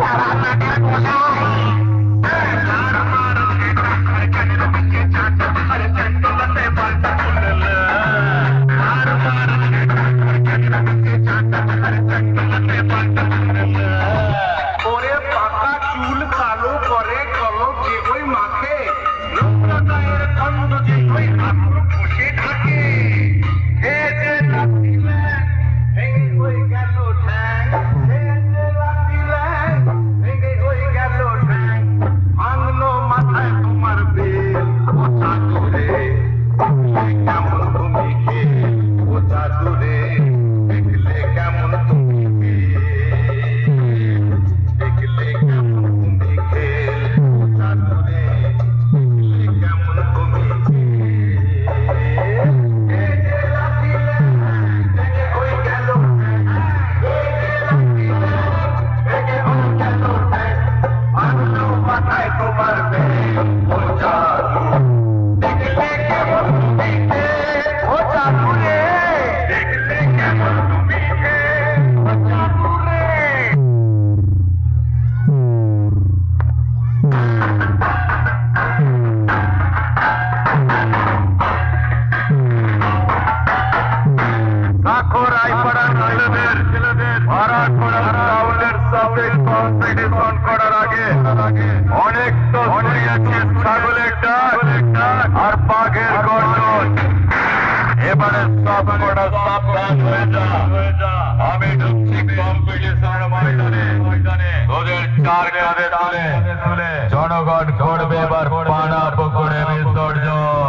সারা নাটের কোষায় পরিবহন করার আগে অনেক তো ছাগলের ডাক আর বাঘের গর্জন। এবারে সব কটা সাবধান হয়ে যা। আমি ঢুকছি কম্পিটিশন ময়দানে। তোদের টার্গেটে তুলে জনগণ ঘটবে এবার পানা পুকুরে বিসর্জন।